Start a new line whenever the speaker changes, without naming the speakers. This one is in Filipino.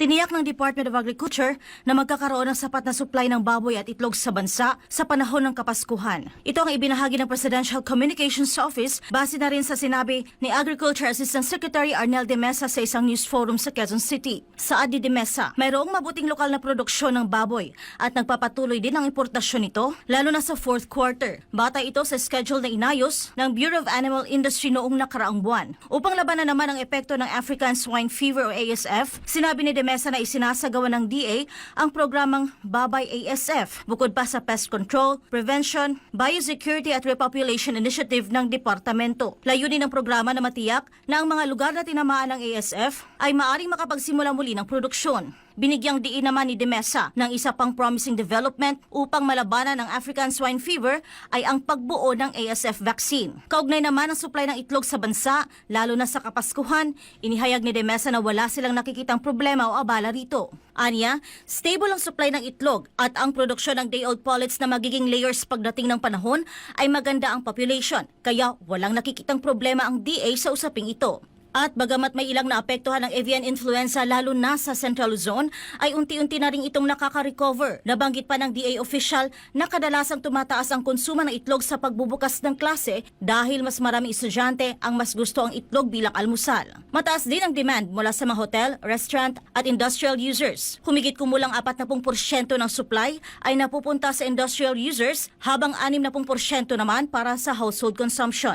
Tiniyak ng Department of Agriculture na magkakaroon ng sapat na supply ng baboy at itlog sa bansa sa panahon ng Kapaskuhan. Ito ang ibinahagi ng Presidential Communications Office base na rin sa sinabi ni Agriculture Assistant Secretary Arnel de Mesa sa isang news forum sa Quezon City. Sa Adi de Mesa, mayroong mabuting lokal na produksyon ng baboy at nagpapatuloy din ang importasyon nito lalo na sa fourth quarter. Batay ito sa schedule na inayos ng Bureau of Animal Industry noong nakaraang buwan. Upang labanan naman ang epekto ng African Swine Fever o ASF, sinabi ni de Mesa na isinasagawa ng DA ang programang Babay ASF bukod pa sa pest control, prevention, biosecurity at repopulation initiative ng departamento. Layunin ng programa na matiyak na ang mga lugar na tinamaan ng ASF ay maaring makapagsimula muli ng produksyon. Binigyang diin naman ni Demesa ng isa pang promising development upang malabanan ng African swine fever ay ang pagbuo ng ASF vaccine. Kaugnay naman ang supply ng itlog sa bansa, lalo na sa Kapaskuhan, inihayag ni Demesa na wala silang nakikitang problema o abala rito. Anya, stable ang supply ng itlog at ang produksyon ng day-old pullets na magiging layers pagdating ng panahon ay maganda ang population, kaya walang nakikitang problema ang DA sa usaping ito. At bagamat may ilang naapektuhan ng avian influenza lalo na sa Central Luzon, ay unti-unti na rin itong nakaka-recover. Nabanggit pa ng DA official na kadalasang tumataas ang konsumo ng itlog sa pagbubukas ng klase dahil mas maraming estudyante ang mas gusto ang itlog bilang almusal. Mataas din ang demand mula sa mga hotel, restaurant at industrial users. Humigit kumulang 40% ng supply ay napupunta sa industrial users habang 60% naman para sa household consumption.